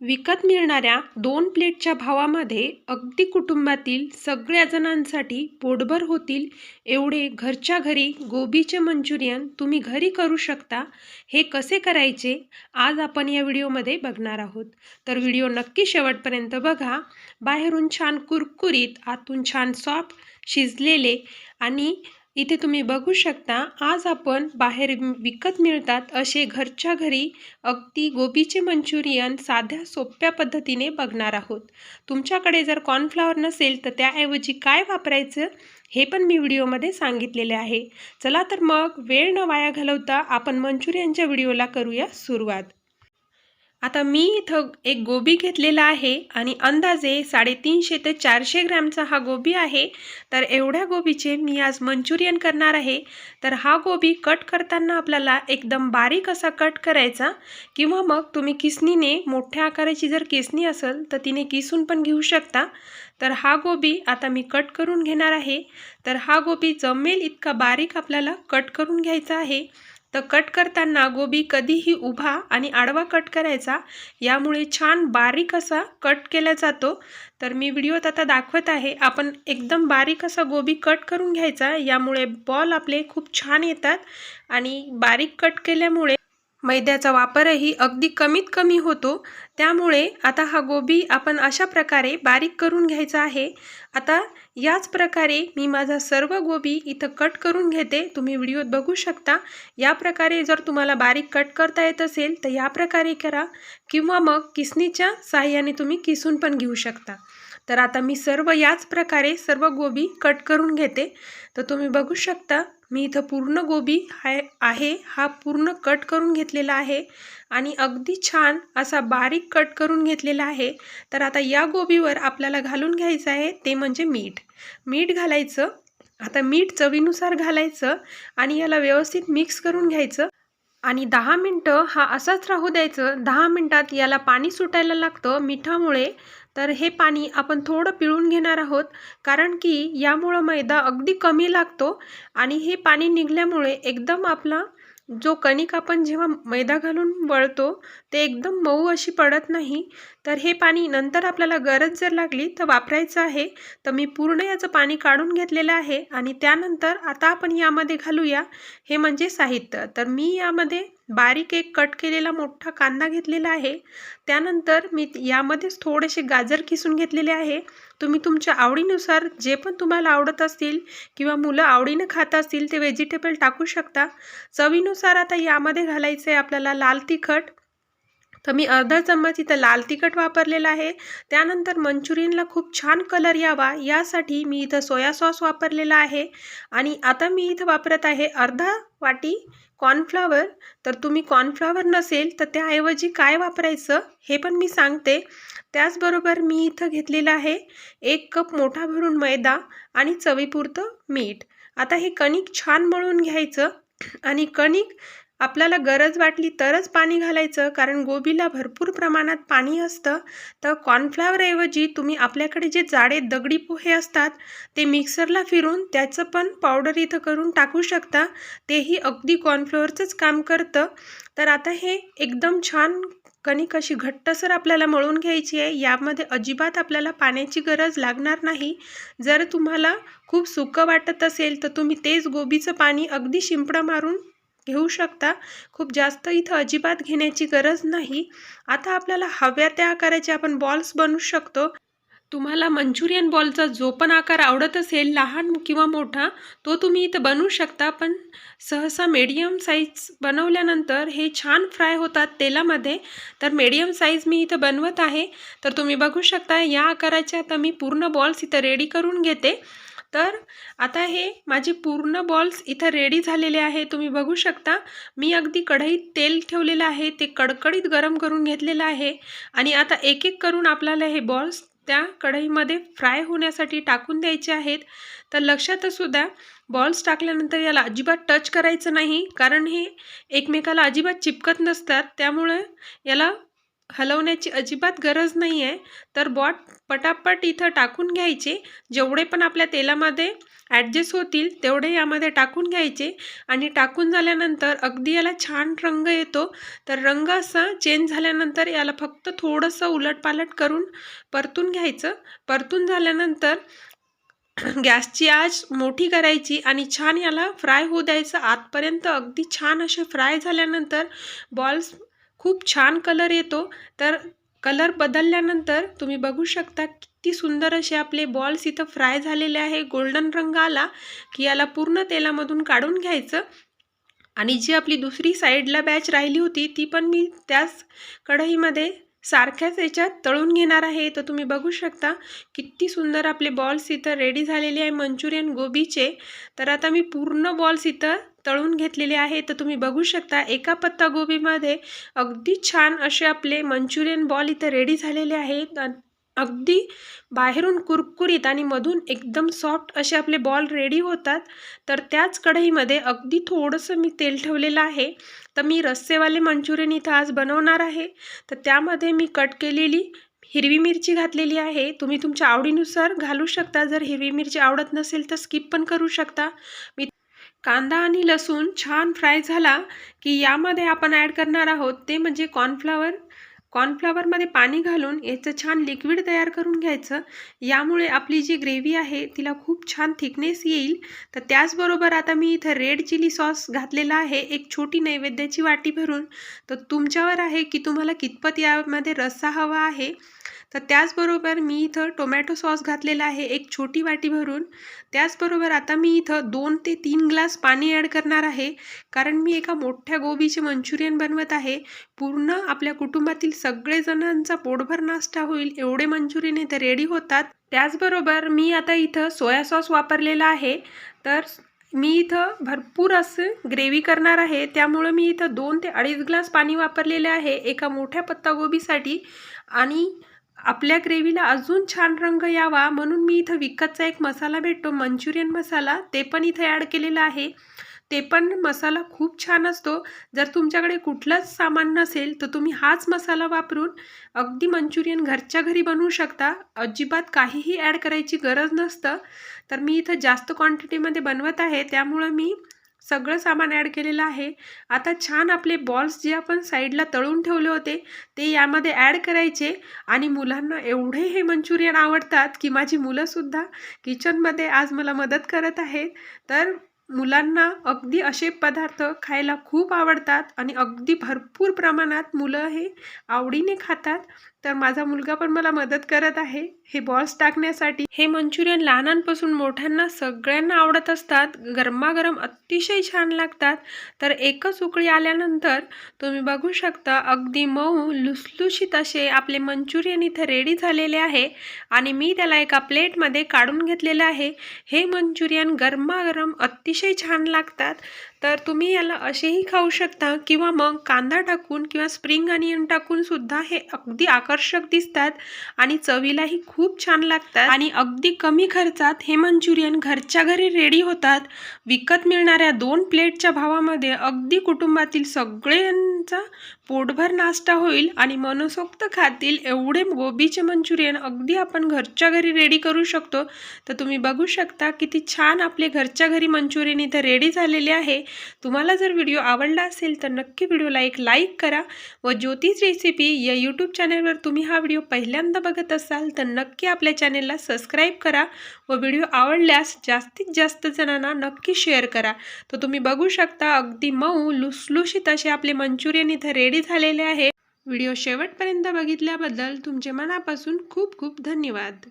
विकत मिळणाऱ्या दोन प्लेटच्या भावामध्ये अगदी कुटुंबातील सगळ्या जणांसाठी पोटभर होतील एवढे घरच्या घरी गोबीचे मंचुरियन तुम्ही घरी करू शकता. हे कसे करायचे? आज आपण या व्हिडिओमध्ये बघणार आहोत. तर व्हिडिओ नक्की शेवटपर्यंत बघा. बाहेरून छान कुरकुरीत आतून छान सॉफ्ट शिजलेले आणि इथे तुम्ही बघू शकता आज आपण बाहेर विकत मिळतात असे घरच्या घरी अगदी गोबीचे मंचुरियन साध्या सोप्या पद्धतीने बघणार आहोत. तुमच्याकडे जर कॉर्नफ्लॉवर नसेल तर त्याऐवजी काय वापरायचं हे पण मी व्हिडिओमध्ये सांगितलेले आहे. चला तर मग वेळ न वाया घालवता आपण मंचुरियनच्या व्हिडिओला करूया सुरुवात. आता मी इथं एक गोबी घेतलेला आहे आणि अंदाजे साडेतीनशे ते चारशे ग्रॅमचा हा गोबी आहे. तर एवढ्या गोबीचे मी आज मंचुरियन करणार आहे. तर हा गोबी कट करताना आपल्याला एकदम बारीक असा कट करायचा किंवा मग तुम्ही किसनीने मोठ्या आकाराची जर किसनी असेल तर तिने किसून पण घेऊ शकता. तर हा गोबी आता मी कट करून घेणार आहे. तर हा गोबी जमेल इतका बारीक आपल्याला कट करून घ्यायचा आहे. तर कट करताना गोबी कधीही उभा आणि आडवा कट करायचा. यामुळे छान बारीक असा कट केला जातो. तर मी व्हिडिओत आता दाखवत आहे आपण एकदम बारीक असा गोबी कट करून घ्यायचा. यामुळे बॉल आपले खूप छान येतात आणि बारीक कट केल्यामुळे मैद्याचा वापरही अगदी कमीत कमी होतो. त्यामुळे आता हा गोबी आपण अशा प्रकारे बारीक करून घ्यायचा आहे. आता याच प्रकारे मी माझा सर्व गोबी इथं कट करून घेते. तुम्ही व्हिडिओत बघू शकता. या प्रकारे जर तुम्हाला बारीक कट करता येत असेल तर या प्रकारे करा. किंवा मग किसनीच्या साह्याने तुम्ही किसून पण घेऊ शकता. तर आता मी सर्व याच प्रकारे सर्व गोबी कट करून घेते. तर तुम्ही बघू शकता मी इथं पूर्ण गोबी हाय आहे हा पूर्ण कट करून घेतलेला आहे आणि अगदी छान असा बारीक कट करून घेतलेला आहे. तर आता या गोबीवर आपल्याला घालून घ्यायचं आहे ते म्हणजे मीठ. मीठ घालायचं. आता मीठ चवीनुसार घालायचं आणि याला व्यवस्थित मिक्स करून घ्यायचं. आणि दहा मिनटं हा असाच राहू द्यायचं. दहा मिनटात याला पाणी सुटायला लागतं मिठामुळे. तर हे पाणी आपण थोडं पिळून घेणार आहोत कारण की यामुळं मैदा अगदी कमी लागतो आणि हे पाणी निघल्यामुळे एकदम आपला जो कणिक आपण जेव्हा मैदा घालून वळतो ते एकदम मऊ अशी पडत नाही. तर हे पाणी नंतर आपल्याला गरज जर लागली तर वापरायचं आहे. तर मी पूर्ण याचं पाणी काढून घेतलेलं आहे आणि त्यानंतर आता आपण यामध्ये घालूया. हे म्हणजे साहित्य. तर मी यामध्ये बारीक एक कट केलेला मोठा कांदा घेतलेला आहे. त्यानंतर मी यामध्येच थोडेसे गाजर किसून घेतलेले आहे. तुम्ही तुमच्या आवडीनुसार जे पण तुम्हाला आवडत असतील किंवा मुलं आवडीनं खात असतील ते व्हेजिटेबल टाकू शकता. चवीनुसार आता यामध्ये घालायचं आहे आपल्याला लाल तिखट तर मी अर्धा चम्मच इथं लाल तिखट वापरलेलं आहे. त्यानंतर मंचुरियनला खूप छान कलर यावा यासाठी मी इथं सोया सॉस वापरलेला आहे. आणि आता मी इथं वापरत आहे अर्धा वाटी कॉर्नफ्लावर तर तुम्ही कॉर्नफ्लावर नसेल तर त्याऐवजी काय वापरायचं हे पण मी सांगते. त्याचबरोबर मी इथं घेतलेलं आहे एक कप मोठा भरून मैदा आणि चवीपुरतं मीठ. आता हे कणिक छान मळून घ्यायचं आणि कणिक आपल्याला गरज वाटली तरच पाणी घालायचं कारण गोबीला भरपूर प्रमाणात पाणी असतं. तर कॉर्नफ्लावरऐवजी तुम्ही आपल्याकडे जे जाडे दगडी पोहे असतात ते मिक्सरला फिरून त्याचं पण पावडर इथं करून टाकू शकता. तेही अगदी कॉर्नफ्लॉवरचंच काम करतं. तर आता हे एकदम छान कणिक अशी घट्टसर आपल्याला मळून घ्यायची आहे. यामध्ये अजिबात आपल्याला पाण्याची गरज लागणार नाही. जर तुम्हाला खूप सुकं वाटत असेल तर तुम्ही तेच गोबीचं पाणी अगदी शिंपडं मारून घेऊ शकता. खूप जास्त इथं अजिबात घेण्याची गरज नाही. आता आपल्याला हव्या त्या आकाराचे आपण बॉल्स बनवू शकतो. तुम्हाला मंचुरियन बॉलचा जो पण आकार आवडत असेल लहान किंवा मोठा तो तुम्ही इथं बनवू शकता. पण सहसा मीडियम साईज बनवल्यानंतर हे छान फ्राय होतात तेलामध्ये. तर मीडियम साईज मी इथं बनवत आहे. तर तुम्ही बघू शकता या आकाराचे आता मी पूर्ण बॉल्स इथं रेडी करून घेते. तर आता हे माझे पूर्ण बॉल्स इथं रेडी झालेले आहे. तुम्ही बघू शकता मी अगदी कढईत तेल ठेवलेलं आहे ते कडकडीत गरम करून घेतलेलं आहे. आणि आता एक एक करून आपल्याला हे बॉल्स त्या कढईमध्ये फ्राय होण्यासाठी टाकून द्यायचे आहेत. तर लक्षात असू द्या बॉल्स टाकल्यानंतर याला अजिबात टच करायचं नाही. कारण हे एकमेकाला अजिबात चिपकत नसतात. त्यामुळे याला हलवण्याची अजिबात गरज नाही आहे तर बॉट पटापट इथं टाकून घ्यायचे. जेवढे पण आपल्या तेलामध्ये ॲडजस्ट होतील तेवढे यामध्ये टाकून घ्यायचे. आणि टाकून झाल्यानंतर अगदी याला छान रंग येतो. तर रंग असा चेंज झाल्यानंतर याला फक्त थोडंसं उलटपालट करून परतून घ्यायचं. परतून झाल्यानंतर गॅसची आच मोठी करायची आणि छान याला फ्राय होऊ द्यायचं. आतपर्यंत अगदी छान असे फ्राय झाल्यानंतर बॉल्स खूप छान कलर येतो. तर कलर बदलल्यानंतर तुम्ही बघू शकता किती सुंदर असे आपले बॉल्स इथं फ्राय झालेले आहे. गोल्डन रंग आला की याला पूर्ण तेलामधून काढून घ्यायचं. आणि जी आपली दुसरी साईडला बॅच राहिली होती ती पण मी त्याच कढईमध्ये सारख्याच याच्यात तळून घेणार आहे. तर तुम्ही बघू शकता किती सुंदर आपले बॉल्स इथं रेडी झालेले आहे मंचुरियन गोबीचे. तर आता मी पूर्ण बॉल्स इथं तळून घेतलेले आहे. तर तुम्ही बघू शकता एका पत्ता गोबीमध्ये अगदी छान असे आपले मंचुरियन बॉल इथं रेडी झालेले आहेत. अगदी बाहेरून कुरकुरीत आणि मधून एकदम सॉफ्ट असे आपले बॉल रेडी होतात. तर त्याच कढईमध्ये अगदी थोडंसं मी तेल ठेवलेलं आहे. तर मी रस्सेवाले मंचुरियन इथं आज बनवणार आहे. तर त्यामध्ये मी कट केलेली हिरवी मिरची घातलेली आहे. तुम्ही तुमच्या आवडीनुसार घालू शकता. जर हिरवी मिरची आवडत नसेल तर स्किप पण करू शकता. मी कांदा आणि लसूण छान फ्राय झाला की यामध्ये आपण ॲड करणार आहोत ते म्हणजे कॉर्नफ्लावर. कॉर्नफ्लावरमध्ये पाणी घालून याचं छान लिक्विड तयार करून घ्यायचं. यामुळे आपली जी ग्रेव्ही आहे तिला खूप छान थिकनेस येईल. तर त्याचबरोबर आता मी इथं रेड चिली सॉस घातलेला आहे एक छोटी नैवेद्याची वाटी भरून. तर तुमच्यावर आहे की तुम्हाला कितपत यामध्ये रस्सा हवा आहे? तर त्याचबरोबर मी इथं टोमॅटो सॉस घातलेला आहे एक छोटी वाटी भरून. त्याचबरोबर आता मी इथं दोन ते तीन ग्लास पाणी ॲड करणार आहे कारण मी एका मोठ्या गोबीचे मंचुरियन बनवत आहे. पूर्ण आपल्या कुटुंबातील सगळेजणांचा पोटभर नाश्ता होईल एवढे मंचुरियन इथं रेडी होतात. त्याचबरोबर मी आता इथं सोया सॉस वापरलेला आहे. तर मी इथं भरपूर असं ग्रेव्ही करणार आहे. त्यामुळं मी इथं दोन ते अडीच ग्लास पाणी वापरलेले आहे एका मोठ्या पत्तागोबीसाठी. आणि आपल्या ग्रेव्हीला अजून छान रंग यावा म्हणून मी इथं विकतचा एक मसाला भेटतो मंचुरियन मसाला. ते पण इथं ॲड केलेला आहे. ते पण मसाला खूप छान असतो. जर तुमच्याकडे कुठलंच सामान नसेल तर तुम्ही हाच मसाला वापरून अगदी मंचुरियन घरच्या घरी बनवू शकता. अजिबात काहीही ॲड करायची गरज नसतं. तर मी इथं जास्त क्वांटिटीमध्ये बनवत आहे. त्यामुळं मी सगळं सामान ॲड केलेलं आहे. आता छान आपले बॉल्स जे आपण साईडला तळून ठेवले होते ते यामध्ये ॲड करायचे. आणि मुलांना एवढे हे मंचुरियन आवडतात की माझी मुलंसुद्धा किचनमध्ये आज मला मदत करत आहेत. तर मुलांना अगदी असे पदार्थ खायला खूप आवडतात आणि अगदी भरपूर प्रमाणात मुलं हे आवडीने खातात. तर माझा मुलगा पण मला मदत करत आहे. हे बॉल्स टाकण्यासाठी. हे मंचुरियन लहानांपासून मोठ्यांना सगळ्यांना आवडत असतात. गरमागरम अतिशय छान लागतात. तर एकच उकळी आल्यानंतर तुम्ही बघू शकता अगदी मऊ लुसलुशीत असे आपले मंचुरियन इथं रेडी झालेले आहे. आणि मी त्याला एका प्लेटमध्ये काढून घेतलेलं आहे. हे मंचुरियन गरमागरम अतिशय छान लागतात. तर तुम्ही याला असेही खाऊ शकता किंवा मग कांदा टाकून किंवा स्प्रिंग अनियन टाकूनसुद्धा हे अगदी आकर्षक दिसतात आणि चवीलाही खूप छान लागतात आणि अगदी कमी खर्चात हे मंचुरियन घरच्या घरी रेडी होतात. विकत मिळणाऱ्या दोन प्लेटच्या भावामध्ये अगदी कुटुंबातील सगळ्यांचा पोटभर नाश्ता होईल आणि मनसोक्त खातील एवढे गोबीचे मंचुरियन अगदी आपण घरच्या घरी रेडी करू शकतो. तर तुम्ही बघू शकता किती छान आपले घरच्या घरी मंचुरियन इथं रेडी झालेले आहे. तुम्हाला जर व्हिडिओ आवडला असेल तर नक्की व्हिडिओला एक लाईक करा. व ज्योतिष रेसिपी या यूट्यूब चॅनलवर तुम्ही हा व्हिडिओ पहिल्यांदा बघत असाल तर नक्की आपल्या चॅनेलला सबस्क्राईब करा. व व्हिडिओ आवडल्यास जास्तीत जास्त जणांना नक्की शेअर करा. तर तुम्ही बघू शकता अगदी मऊ लुसलुशीत असे आपले मंचुरियन इथं रेडी रेडी झालेले आहे. व्हिडिओ शेवटपर्यंत बघितल्याबद्दल तुमचे मनापासून खूप खूप धन्यवाद.